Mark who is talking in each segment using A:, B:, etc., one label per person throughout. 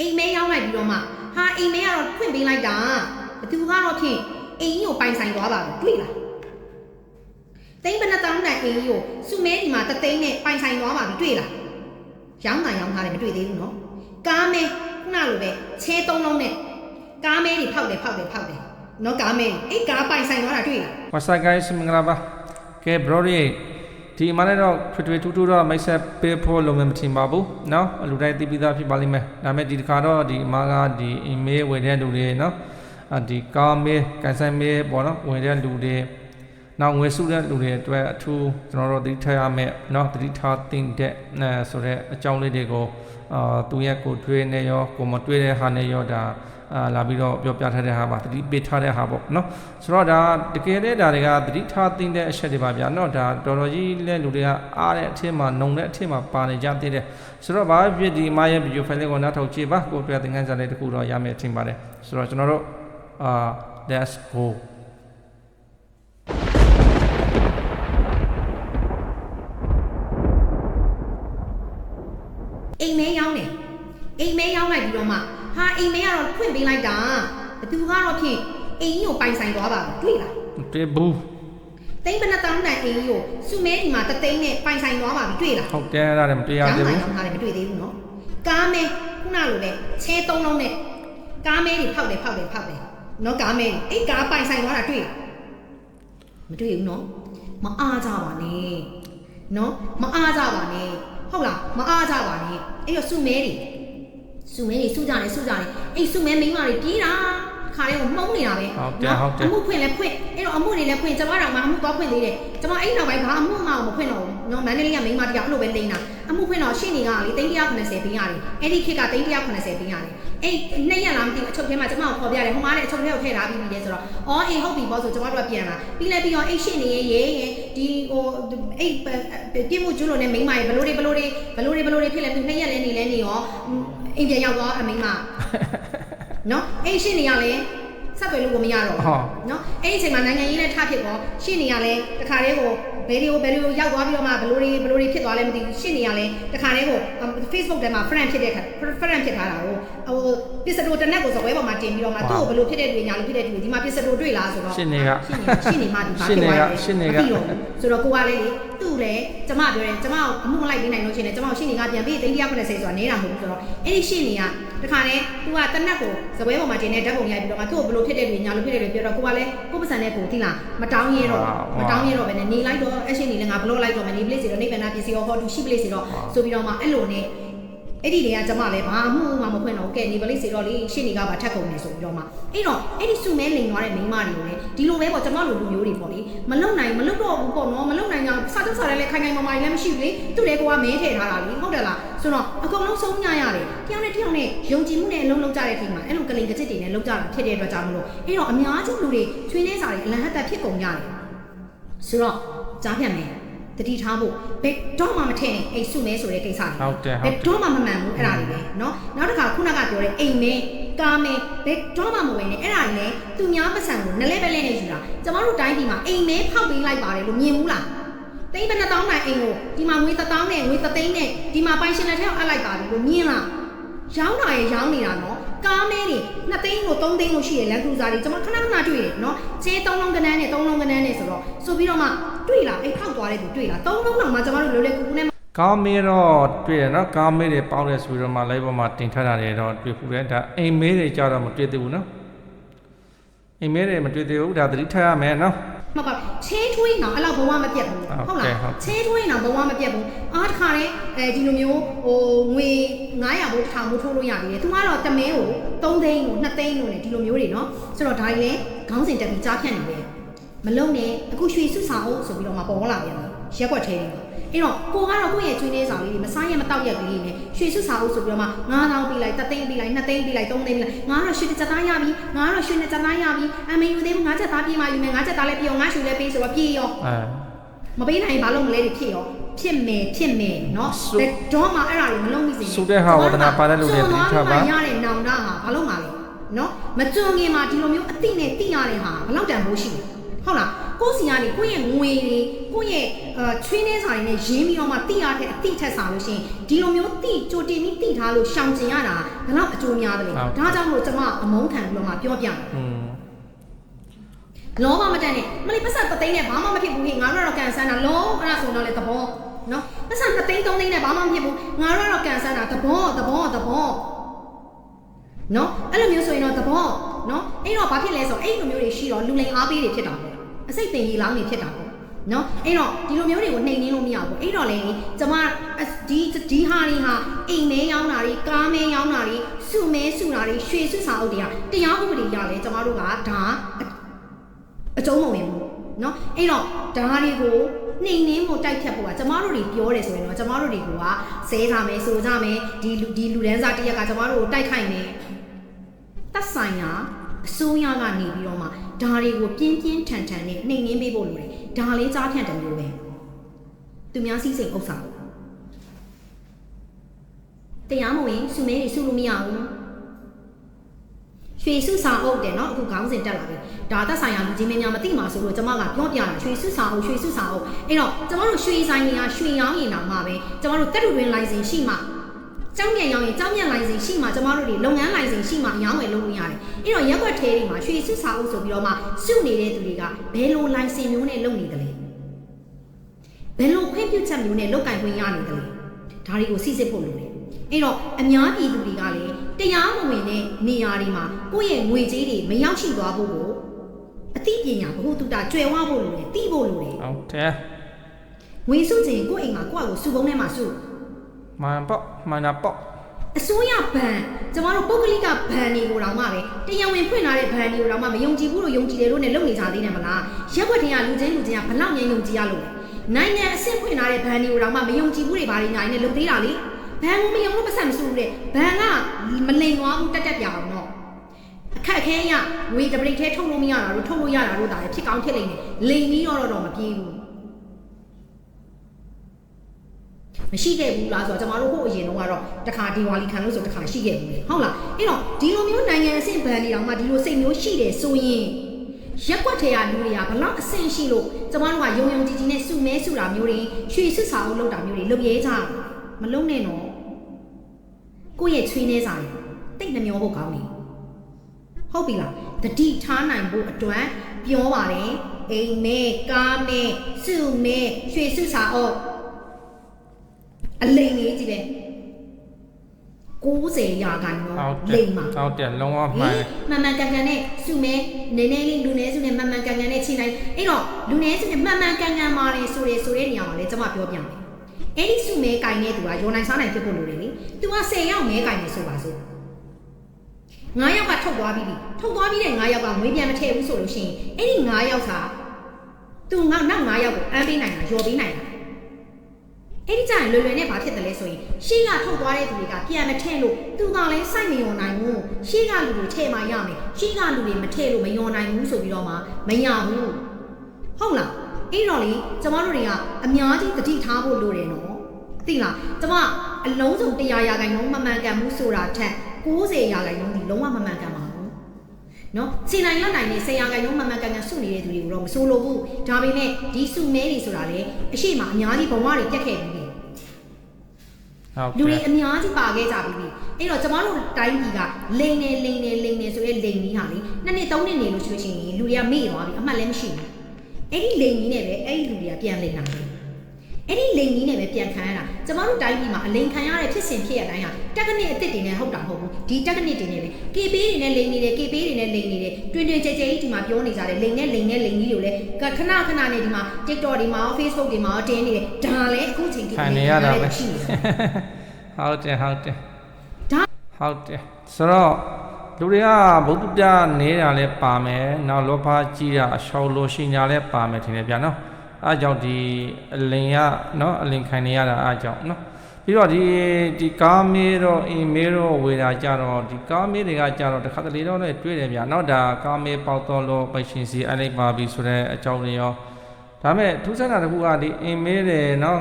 A: အိမ်မဲရောက်လိုက်ပြီးတော့မှဟာအိမ်မဲကတော့ဖွင့်ပေးလိုက်တာဘသူကတော့ဖြင့်အိမ်ကြီးကိုပိုင်ဆိုင်သွားပါဘူးတွေ့လားသိန်းဘယ်နှတောင်းတန်အိမ်ကြီးကိုစုမဲဒီမှာတသိန်းနဲ့ပိုင်ဆိုင်သွားပါပြီတွေ့လားရောင်းတာရောင်းထားတယ်မတွေ့သေးဘူးနော်ကားမဲခုနလိုပဲချဲသုံးလုံးနဲ့ကားမဲတွေဖောက်တယ်ဖောက်တယ်ဖောက်တယ်နော်ကားမဲအဲ့ကားပိုင်ဆိုင်သွားတာတွေ့လား
B: What's up guys မင်္ဂလာပါကဲ bro တွေ ဒီမှာလည်းတော့ထွေထွေထူးထူးတော့မိတ်ဆက်ပေးဖို့လုံးဝမထင်ပါဘူးเนาะလူတိုင်းသိပြီးသားဖြစ်ပါလိမ့်မယ်ဒါပေမဲ့ဒီတစ်ခါတော့ဒီအမကဒီ email ဝင်တဲ့လူတွေเนาะအဒီကားမေးကန်ဆယ်မေးပေါ့နော်ဝင်တဲ့လူတွေနောက်ငွေစုတဲ့လူတွေအတွက်အထူးကျွန်တော်တို့သတိထားရမယ်เนาะသတိထားသင့်တဲ့အဲဆိုတဲ့အကြောင်းလေးတွေကိုအာသူရဲ့ကိုတွေးနေရောကိုမတွေးတဲ့ဟာနဲ့ရောဒါ အာလာပြီးတော့ပြောပြထားတဲ့ဟာပါသတိပေးထားတဲ့ဟာပေါ့နော်ဆိုတော့ဒါတကယ်တည်းဒါတွေကသတိထားသိတဲ့အချက်တွေပါဗျာနော်ဒါတော်တော်ကြီးလက်လူတွေကအားတဲ့အထက်မှာနှုံတဲ့အထက်မှာပါနေကြသေးတယ်ဆိုတော့ဘာဖြစ်ဒီမရဲ့ဗီဒီယိုဖိုင်လေးကိုနားထောင်ကြည့်ပါကိုတွေ့သင်ခန်းစာလေးတစ်ခုတော့ရမယ်ထင်ပါတယ်ဆိုတော့ကျွန်တော်တို့အာ let's go
A: အိမ်မဲရောက်နေအိမ်မဲရောက်လိုက်ပြီးတော့မှ ဟာအိမ်မဲကတော့ဖွင့်ပေးလိုက်တာဘသူကတော့ဖြင့်အိမ်ကြီးကိုပိုင်ဆိုင်သွားပါဘူးတွေ့လား
B: တေဘူး
A: သိန်းဘယ်နှတောင်းတန်အိမ်ကြီးကိုစုမဲဒီမှာတသိန်းနဲ့ပိုင်ဆိုင်သွားပါပြီတွေ့လား
B: ဟုတ်တယ်အဲ့ဒါလည်းမတရားသေးဘူး
A: ရောင်းထားတယ်မတွေ့သေးဘူးနော်ကားမဲခုနလိုပဲချဲသုံးလုံးနဲ့ကားမဲတွေဖောက်တယ်ဖောက်တယ်ဖောက်တယ်နော်ကားမဲအဲ့ကားပိုင်ဆိုင်သွားတာတွေ့လားမတွေ့ဘူးနော်မအားကြပါနဲ့နော်မအားကြပါနဲ့ဟုတ်လားမအားကြပါနဲ့အဲ့တော့စုမဲတွေ စုမဲတွေစုကြတယ်စုကြတယ်အဲ့စုမဲမိန်းမတွေပြေးတာခါလေးကိုမှုံးနေတာပဲ
B: ဟုတ်တယ်ဟုတ်တယ်
A: အမှုဖွင့်လဲဖွင့်အဲ့တော့အမှုတွေလည်းဖွင့်ကျွန်မတို့မှအမှုတော့ဖွင့်သေးတယ်ကျွန်မအဲ့နောက်ပိုင်းဘာအမှုမှမဖွင့်တော့ဘူးနော်မန္တလေးကမိန်းမတယောက်အဲ့လိုပဲတိန်းတာအမှုဖွင့်တော့ရှင်းနေကလေတိန်း190ပေးရတယ်အဲ့ဒီခေတ်ကတိန်း190ပေးရတယ်အဲ့နှစ်ရက်လားမသိဘူးအချုပ်ထဲမှာကျွန်မကိုခေါ်ပြတယ်ဟိုမှာလည်းအချုပ်ထဲကိုထည့်ထားပြီးပြီလေဆိုတော့အော်အေးဟုတ်ပြီပေါ့ဆိုကျွန်မတို့ကပြန်လာပြီးလဲပြီးတော့အဲ့ရှင်းနေရေးရေးဒီဟိုအဲ့ပြင်းမှုကျွလို့နဲ့မိန်းမရေဘလို့တွေဘလို့တွေဘလို့တွေဘလို့တွေဖြစ်လဲပြီးနှစ်ရက်လဲနေလဲနေရော အိမ်ပြန်ရောက်တော့အမိန်းမနော်အဲ့ရှင်းနေရလဲဆက်သွယ်လို့ကိုမရတော့ဘူး
B: ဟုတ်
A: နော်အဲ့ဒီအချိန်မှာနိုင်ငံရေးနဲ့ထဖြစ်တော့ရှင်းနေရလဲတခါတည်းကို ဘယ်ဒီကိုဘယ်ဒီကိုရောက်သွားပြီးတော့မှဘလို့တွေဘလို့တွေဖြစ်သွားလဲမသိဘူးရှင်းနေရလဲတခါတည်းကို Facebook ထဲမှာ friend ဖြစ်တဲ့ခါ friend ဖြစ်ထားတာကိုဟိုပစ္စတိုတနက်ကိုဇပွဲပေါ်မှာတင်ပြီးတော့မှသူ့ကိုဘလို့ဖြစ်တဲ့တွေညာလို့ဖြစ်တဲ့တွေဒီမှာပစ္စတိုတွေ့လားဆိုတော့
B: ရှင်းနေက
A: ရှင်းနေမှဒီမှာ
B: ရှင်းနေက
A: ဖြစ်သွားတယ်
B: ရှင်းနေက
A: မသိတော့ဘူးဆိုတော့ကိုကလည်းလေသူ့လည်းကျမပြောတယ်ကျမကိုအမှုမလိုက်ပေးနိုင်လို့ရှင်းတယ်ကျမကိုရှင်းနေကပြန်ပြီး390ဆိုတာနေတာမဟုတ်ဘူးဆိုတော့အဲ့ဒီရှင်းနေက တခါတည်းသူကတနက်ကိုဇပွဲပေါ်မှာတင်တဲ့ဓာတ်ပုံရိုက်ပြီးတော့မှသူ့ကိုဘလို့ဖြစ်တဲ့တွေညာလို့ဖြစ်တဲ့တွေပြောတော့ကိုကလည်းကိုပစံနဲ့ကိုသိလားမတောင်းရဲတော့မတောင်းရဲတော့ပဲနဲ့နေလိုက်တော့အရှင်းနေလည်းငါဘလို့လိုက်တော့မယ်နေ place တွေတော့နေပန်နာပစ္စည်းရောဟောတူရှိ place တွေတော့ဆိုပြီးတော့မှအဲ့လိုနဲ့ အဲ့ဒီတွေကကျမလည်းဘာမှမမဖွင့်တော့ကဲနေပလိစီတော့လေရှင်းနေကပါထက်ကုန်နေဆိုပြီးတော့မှအဲ့တော့အဲ့ဒီစုမဲလိန်သွားတဲ့မိန်းမတွေကိုလည်းဒီလိုပဲပေါ့ကျမလိုလူမျိုးတွေပေါ့လေမလုံနိုင်မလုံတော့ဘူးပေါ့နော်မလုံနိုင်ကြစာချုပ်စာတမ်းလည်းခိုင်ခိုင်မာမာလည်းမရှိဘူးလေသူလည်းကိုကမဲထည့်ထားတာလေဟုတ်တယ်လားဆိုတော့အကုန်လုံးဆုံးညရတယ်တယောက်နဲ့တယောက်နဲ့ယုံကြည်မှုနဲ့အလုံးလုံးကြတဲ့အချိန်မှာအဲ့လိုကလိန်ကကြစ်တွေနဲ့လုံးကြတာဖြစ်တဲ့အတွက်ကြောင့်မလို့အဲ့တော့အများကြီးလူတွေချွေးနေစာတွေအလန်ဟတ်တက်ဖြစ်ကုန်ကြတယ်ဆိုတော့ကြားပြတ်မယ် တတိထားဖို့ဘယ်တော့မှမထည့်နဲ့အိတ်စုမဲဆိုတဲ့ကိစ္စတွေ
B: ဟုတ်တယ်
A: ဘ
B: ဟုတ်
A: ယ်
B: တယ်
A: တော့မှမမှန်ဘူးအဲ့ဒါတွေပဲเนาะနောက်တစ်ခါခုနကပြောတဲ့အိမ်မဲကားမဲဘယ်တော့မှမဝင်နဲ့အဲ့ဒါတွေလည်းသူများပတ်စံကိုနလဲပဲလဲနေယူတာကျမတို့တိုင်းပြည်မှာအိမ်မဲဖောက်ပေးလိုက်ပါတယ်လို့မြင်ဘူးလားသိန်းဘယ်နှတောင်းနိုင်အိမ်ကိုဒီမှာငွေတစ်တောင်းနဲ့ငွေတစ်သိန်းနဲ့ဒီမှာပိုင်ရှင်လက်ထဲကိုအပ်လိုက်ပါပြီလို့မြင်လားရောင်းတာရရောင်းနေတာနော်ကားမဲတွေနှစ်သိန်းကိုသုံးသိန်းကိုရှိရလန်ကရူဇာတွေကျွန်မခဏခဏတွေ့တယ်နော်ကျဲသုံးလုံးကနန်းနဲ့သုံးလုံးကနန်းနဲ့ဆိုတော့ဆိုပြီးတော့မှ တွေ့လားအဲ့ဖောက်သွားတဲ့သူတွေ့လားသုံးလုံးတော့မှကျွန်တော်တို့လိုလေကူကူနဲ့
B: ကာမေတော့တွေ့ရနော်ကာမေတွေပေါင်းတယ်ဆိုတော့မှလိုက်ပေါ်မှာတင်ထတာတွေတော့တွေ့ဘူးလေဒါအိမ်မေးတွေကြတော့မတွေ့သေးဘူးနော်အိမ်မေးတွေမတွေ့သေးဘူးဒါသတိထားရမယ်နော်
A: မှတ်ပါချင်းထွေးအောင်အဲ့လောက်ဘဝမပြတ်ဘူး
B: ဟုတ်
A: လားချင်းထွေးအောင်ဘဝမပြတ်ဘူးအားတစ်ခါတည်းအဲဒီလိုမျိုးဟိုငွေ900ဘိုးထောင်ဘိုးထိုးလို့ရတယ်သူကတော့တမင်းကို3သိန်းကို2သိန်းလို့လေဒီလိုမျိုးတွေနော်ဆိုတော့ဒါလည်းခေါင်းစဉ်တက်ပြီးကြားဖြတ်နေတယ် မလုံနဲ့အခုရွှေစုစာအုပ်ဆိုပြီးတော့မှပေါ်လာပြန်တယ်ရက်ွက်ထဲနေမှာအဲ့တော့ကိုကတော့ကိုယ့်ရဲ့ကျွေးနေဆောင်လေးတွေမစားရမတောက်ရက်ကလေးနဲ့ရွှေစုစာအုပ်ဆိုပြီးတော့မှ9000ပြီးလိုက်3သိန်းပြီးလိုက်2သိန်းပြီးလိုက်3သိန်းပြီးလိုက်ငါကတော့ရွှေတစ်ချက်သားရပြီငါကတော့ရွှေနှစ်ချက်သားရပြီအမေယူသေးဘူးငါချက်သားပြေးမှယူမယ်ငါချက်သားလည်းပြေအောင်ငါရွှေလည်းပေးဆိုတော့ပြေရော
B: အဲ
A: မပေးနိုင်ဘာလို့မလဲတွေဖြစ်ရောဖြစ်မယ်ဖြစ်မယ်เนาะ
B: ဆု
A: တော့မှအဲ့ဒါတွေမလုံးမိစေနဲ့
B: ဆုတဲ့ဟာဝဒနာပါတဲ့လူတွေသတိထားပါ
A: ကျွန်းသွားလို့ရတဲ့နောင်တဟာဘာလို့မှလဲเนาะမကျွန်းငင်မှာဒီလိုမျိုးအတိနဲ့တိရတဲ့ဟာဘယ်လောက်တန်ဖိုးရှိလဲ ဟုတ်လားကိုယ့်စီကနေကိုယ့်ရဲ့ငွေတွေကိုယ့်ရဲ့အာချွေးနှင်းစာတွေနဲ့ရင်းပြီးတော့မှတိရတဲ့အတိထက်စားလို့ရှိရင်ဒီလိုမျိုးတိကြိုတင်ပြီးတိထားလို့ရှောင်ကျင်ရတာဘယ်တော့အကျိုးများတယ်လဲဒါကြောင့်မို့ကျွန်မအမုန်းခံပြီးတော့မှပြောပြတယ်
B: อืม
A: လောဘမတန်နဲ့မလေးပတ်စံတသိန်းနဲ့ဘာမှမဖြစ်ဘူးခေငါတို့ကတော့ကန်ဆန်းတာလုံးအဲ့ဒါဆိုတော့လေသဘောနော်ပတ်စံတသိန်းသုံးသိန်းနဲ့ဘာမှမဖြစ်ဘူးငါတို့ကတော့ကန်ဆန်းတာသဘောသဘောသဘောနော်အဲ့လိုမျိုးဆိုရင်တော့သဘောနော်အဲ့တော့ဘာဖြစ်လဲဆိုတော့အဲ့လိုမျိုးတွေရှိတော့လူလိန်အားပေးတွေဖြစ်တာပေါ့ အစိတ်တင်ကြီးလောင်းနေဖြစ်တာပေါ့နော်အဲ့တော့ဒီလိုမျိုးတွေကိုနှိမ်နှင်းလို့မရဘူးအဲ့တော့လေကျမဒီဒီဟာတွေဟာအိမ်မဲရောင်းတာတွေကားမဲရောင်းတာတွေစုမဲစုတာတွေရွှေစုစာအုပ်တွေကတရားဥပဒေရလဲကျမတို့ကဒါအကျုံးမဝင်ဘူးနော်အဲ့တော့ဒါတွေကိုနှိမ်နှင်းမှုတိုက်ဖြတ်ဖို့ကကျမတို့တွေပြောတယ်ဆိုရင်တော့ကျမတို့တွေကစဲစားမယ်ဆိုကြမယ်ဒီလူဒီလူတန်းစားတရက်ကကျမတို့ကိုတိုက်ခိုက်မယ်တတ်ဆိုင်ရာ အစိုးရကနေပြီးတော့မှဒါတွေကိုပြင်းပြင်းထန်ထန်နဲ့နှိမ်နင်းပေးဖို့လိုတယ်။ဒါလေးကြားဖြန့်တယ်မျိုးပဲ။သူများစီးစိမ်ဥစ္စာတရားမဝင်စုမဲတွေစုလို့မရဘူး။ရွှေစုစာအုပ်တယ်နော်အခုခေါင်းစဉ်တက်လာပြီ။ဒါသက်ဆိုင်ရာလူကြီးမင်းများမသိမှာဆိုလို့ကျွန်မကပြောပြတာရွှေစုစာအုပ်ရွှေစုစာအုပ်အဲ့တော့ကျွန်တော်တို့ရွှေဆိုင်တွေကရွှေရောင်းရင်တောင်မှပဲကျွန်တော်တို့တက်တူတွင် license ရှိမှ ကျောင်းမြန်ရောင်းရင်ကျောင်းမြန်လိုင်စင်ရှိမှကျမတို့တွေလုပ်ငန်းလိုင်စင်ရှိမှရောင်းဝယ်လုပ်လို့ရတယ်အဲ့တော့ရက်ွက်ထဲတွေမှာရွှေစုစာအုပ်ဆိုပြီးတော့မှစုနေတဲ့သူတွေကဘယ်လိုလိုင်စင်မျိုးနဲ့လုပ်နေတယ်လဲဘယ်လိုခွင့်ပြုချက်မျိုးနဲ့လုပ်ကင်ခွင့်ရနေတယ်လဲဒါတွေကိုစစ်စစ်ဖို့လိုတယ်အဲ့တော့အများပြည်သူတွေကလည်းတရားမဝင်တဲ့နေရာတွေမှာကိုယ့်ရဲ့ငွေကြေးတွေမရောက်ရှိသွားဖို့ကိုအသိပညာဘ ഹു တုတကျွယ်ဝဖို့လိုတယ်သိဖို့လိုတယ်
B: ဟုတ်တယ်
A: ငွေစုချင်ကိုယ့်အိမ်မှာကိုယ့်အကိုစုပုံးထဲမှာစု
B: မှန်ပေါ့မှန်တာပေါ့
A: အစိုးရဘဏ်ကျမတို့ပုဂ္ဂလိကဘဏ်တွေကိုတောင်မှပဲတရားဝင်ဖွင့်လာတဲ့ဘဏ်တွေကိုတောင်မှမယုံကြည်ဘူးလို့ယုံကြည်တယ်လို့နဲ့လုပ်နေကြသေးတယ်မလားရက်ွက်တင်ကလူချင်းလူချင်းကဘလောက်ငြင်းယုံကြည်ရလို့လဲနိုင်ငံအဆင့်ဖွင့်လာတဲ့ဘဏ်တွေကိုတောင်မှမယုံကြည်ဘူးတွေဘာတွေညာနေလုပ်သေးတာလေဘဏ်ကိုမယုံလို့ပတ်စံမစုဘူးတဲ့ဘဏ်ကမလိန်သွားဘူးတက်တက်ပြအောင်တော့အခက်အခဲရငွေတပရိတ်ထဲထုတ်လို့မရတာတို့ထုတ်လို့ရတာတို့ဒါလည်းဖြစ်ကောင်းဖြစ်လိမ့်မယ်လိန်ပြီးတော့တော့မပြေးဘူး မရှိခဲ့ဘူးလားဆိုတော့ကျမတို့ဟိုအရင်တုန်းကတော့တခါဒီဝါလီခံလို့ဆိုတခါရှိခဲ့ဘူးလေဟုတ်လားအဲ့တော့ဒီလိုမျိုးနိုင်ငံအဆင့်ဘဏ်တွေတောင်မှဒီလိုစိတ်မျိုးရှိတယ်ဆိုရင်ရက်ွက်ထဲကလူတွေကဘလောက်အဆင့်ရှိလို့ကျမတို့ကယုံယုံကြည်ကြည်နဲ့စုမဲစုတာမျိုးတွေရွှေစစ်စာအုပ်လုပ်တာမျိုးတွေလုပ်ရဲကြမလုပ်နဲ့နော်ကိုယ့်ရဲ့ချွေးနေစားတိတ်နှမျောဖို့ကောင်းတယ်ဟုတ်ပြီလားတတိထားနိုင်ဖို့အတွက်ပြောပါတယ်အိမ်မဲကားမဲစုမဲရွှေစစ်စာအုပ် အလိမ်လေးကြီးပဲ90ရာခိုင်နှုန်း
B: ဟုတ်တ
A: လိ
B: ယ်
A: မ်ပါ
B: ဟုတ်တယ်လုံးဝမှန်တယ်
A: မှန်မှန်ကန်ကန်နဲ့စုမဲနည်းနည်းလေးလူနည်းစုနဲ့မှန်မှန်ကန်ကန်နဲ့ချိန်လိုက်အဲ့တော့လူနည်းစုနဲ့မှန်မှန်ကန်ကန်မာတယ်ဆိုတယ်ဆိုတဲ့နေရာမှာလေကျွန်မပြောပြမယ်အဲ့ဒီစုမဲကင်တဲ့သူကရောနိုင်စားနိုင်ဖြစ်ဖို့လိုတယ်လေသူက10ယောက်မဲကင်နေဆိုပါစို့9ယောက်ကထုတ်သွားပြီးပြီထုတ်သွားပြီးတဲ့9ယောက်ကငွေပြန်မထည့်ဘူးဆိုလို့ရှိရင်အဲ့ဒီ9ယောက်စာသူငါနောက်9ယောက်ကိုအမ်းပေးနိုင်တာရော်ပေးနိုင်တာ အဲ့ဒီကြရင်လွယ်လွယ်နဲ့ဘာဖြစ်တယ်လဲဆိုရင်ရှေ့ကထုတ်သွားတဲ့သူတွေကပြန်မထည့်လို့သူကလည်းစိုက်မယုံနိုင်ဘူးရှေ့ကလူတွေထည့်မှရမယ်ရှေ့ကလူတွေမထည့်လို့မယုံနိုင်ဘူးဆိုပြီးတော့မှမရဘူးဟုတ်လားအဲ့တော့လေကျမတို့တွေကအများကြီးတတိထားဖို့လိုတယ်နော်သိလားကျမအလုံးစုံ100ရာခိုင်နှုန်းမမှန်ကန်ဘူးဆိုတာထက်90ရာခိုင်နှုန်းဒီလုံးဝမမှန်ကန်ပါဘူးနော်ခြေနိုင်ရနိုင်နေဆရာခိုင်လုံးမမှန်ကန်ကန်စုနေတဲ့သူတွေကိုတော့မဆိုးလို့ဘူးဒါပေမဲ့ဒီစုမဲတွေဆိုတာလေအရှိမအများကြီးဘဝတွေပြတ်ခဲ့ပြီးပြီ
B: ဟုတ်
A: လူ
B: တ
A: တွေ
B: ယ်
A: အများကြီးပါခဲ့ကြပြီးပြီအဲ့တော့ကျမတို့တိုင်းပြည်ကလိန်နေလိန်နေလိန်နေဆိုတဲ့လိန်ကြီးဟာလေနှစ်နှစ်သုံးနှစ်နေလို့ရှိလို့ရှိရင်လူတွေကမေ့သွားပြီအမှတ်လည်းမရှိဘူးအဲ့ဒီလိန်ကြီးနဲ့ပဲအဲ့ဒီလူတွေကပြန်လိန်လာတယ် အဲ့ဒီလိန်ကြီးနဲ့ပဲပြန်ခံရတာကျမတို့တိုင်းပြည်မှာအလိန်ခံရတဲ့ဖြစ်စဉ်ဖြစ်ရတိုင်းဟာတက်ကနစ်အစ်စ်တွေနဲ့ဟုတ်တာမဟုတ်ဘူးဒီတက်ကနစ်တွေနဲ့ပဲကေပေးတွေနဲ့လိန်နေတယ်ကေပေးတွေနဲ့လိန်နေတယ်တွင်တွင်ကြဲကြဲကြီးဒီမှာပြောနေကြတယ်လိန်နဲ့လိန်နဲ့လိန်ကြီးတွေကိုလည်းခဏခဏနဲ့ဒီမှာ TikTok တွေမှာ Facebook တွေမှာတင်းနေတယ်ဒါလည်းအခုချိန်ကြီး
B: ခံနေရတာပဲ
A: ရှိနေတယ်
B: ဟုတ်တယ်ဟုတ်တယ်
A: ဒါ
B: ဟုတ်တယ်ဆိုတော့လူတွေကဘုဒ္ဓပြနေတာလည်းပါမယ်နောက်လောဘကြီးတာအရှောက်လို့ရှိညာလည်းပါမယ်ထင်တယ်ဗျာနော် အားကြောင့်ဒီအလင်ကနော်အလင်ခံနေရတာအားကြောင့်နော်ပြီးတော့ဒီဒီကားမေးတော့အင်းမေးတော့ဝေတာကြတော့ဒီကားမေးတွေကကြတော့တစ်ခါတလေတော့လည်းတွေ့တယ်ဗျာနော်ဒါကားမေးပေါက်တော့လို့ပိုက်ရှင်စီအဲ့လိုက်ပါပြီဆိုတဲ့အကြောင်းတွေရောဒါမဲ့ထူးဆန်းတာတစ်ခုကဒီအင်းမေးတယ်နော်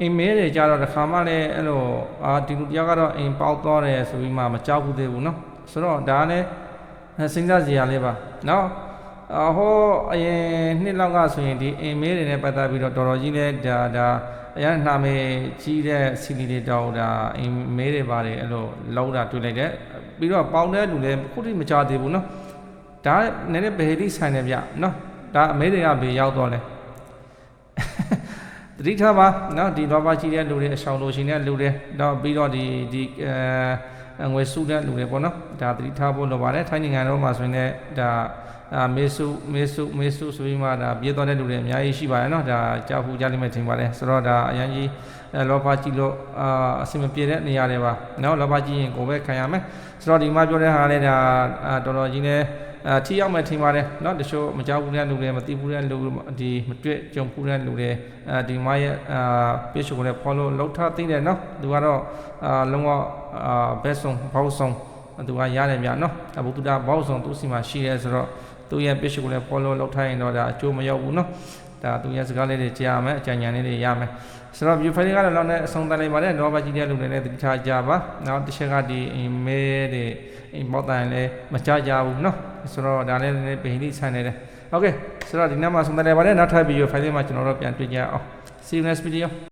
B: အင်းမေးတယ်ကြတော့တစ်ခါမှလည်းအဲ့လိုအာဒီလူတယောက်ကတော့အင်းပေါက်တော့တယ်ဆိုပြီးမှမကြောက်ဘူးသေးဘူးနော်ဆိုတော့ဒါလည်းစဉ်းစားစရာလေးပါနော် အဟောအရင်နှစ်လောက်ကဆိုရင်ဒီအင်မေးတွေနဲ့ပတ်သက်ပြီးတော့တော်တော်ကြီးနဲ့ဒါဒါအရင်နာမည်ကြီးတဲ့စီလီတွေတောင်းတာအင်မေးတွေပါတယ်အဲ့လိုလောက်တာတွေ့လိုက်တယ်ပြီးတော့ပေါင်းတဲ့လူလည်းခုထိမကြသေးဘူးနော်ဒါနည်းနည်းဘယ်လိဆိုင်နေဗျနော်ဒါအမေးတွေကဘေးရောက်တော့လဲတတိထားပါနော်ဒီလောဘကြီးတဲ့လူတွေအဆောင်လို့ရှင်တဲ့လူတွေတော့ပြီးတော့ဒီဒီအဲငွေစုတဲ့လူတွေပေါ့နော်ဒါတတိထားဖို့လိုပါတယ်ထိုင်းနိုင်ငံတော်မှာဆိုရင်လည်းဒါ အာမေစုမေစုမေစုဆိုပြီးမှဒါပြေးသွားတဲ့လူတွေအများကြီးရှိပါတယ်เนาะဒါကြောက်ဖို့ကြားလိမ့်မယ်ထင်ပါတယ်ဆိုတော့ဒါအရင်ကြီးအဲလောဘကြီးလို့အာအစင်မပြေတဲ့နေရာတွေပါเนาะလောဘကြီးရင်ကိုယ်ပဲခံရမယ်ဆိုတော့ဒီမှာပြောတဲ့ဟာလည်းဒါအာတော်တော်ကြီးလည်း အာထိရောက်မယ်ထင်ပါတယ်เนาะတချို့မကြောက်ဘူးတဲ့လူတွေမသိဘူးတဲ့လူဒီမတွေ့ကြုံဘူးတဲ့လူတွေအဲဒီမရဲ့အာ page ကိုလည်း follow လုပ်ထားသိတယ်เนาะသူကတော့အာလုံးဝအာ best song ဘောက်ဆောင်သူကရတယ်ဗျာเนาะအဘုဒ္ဓဘောက်ဆောင်သူစီမှာရှိရဲဆိုတော့ သူရဲ့ page ကိုလည်း follow လုပ်ထားရင်တော့ဒါအကျိုးမရောက်ဘူးเนาะဒါသူရဲ့စကားလေးတွေကြားရမယ်အကြံဉာဏ်လေးတွေရမယ်ဆိုတော့ view file ကတော့လောက်နဲ့အဆုံးသတ်လိုက်ပါတယ်တော့ပါကြည့်တဲ့လူတွေလည်းတတိထားကြပါနောက်တစ်ချက်ကဒီ email တွေအိမ်ပေါက်တိုင်လည်းမကြကြဘူးเนาะဆိုတော့ဒါလည်းလည်းပိန်လိဆိုင်နေတယ်โอเคဆိုတော့ဒီနေ့မှာဆုံးသတ်လိုက်ပါတယ်နောက်ထပ် video file မှာကျွန်တော်တို့ပြန်တွေ့ကြအောင် see you next video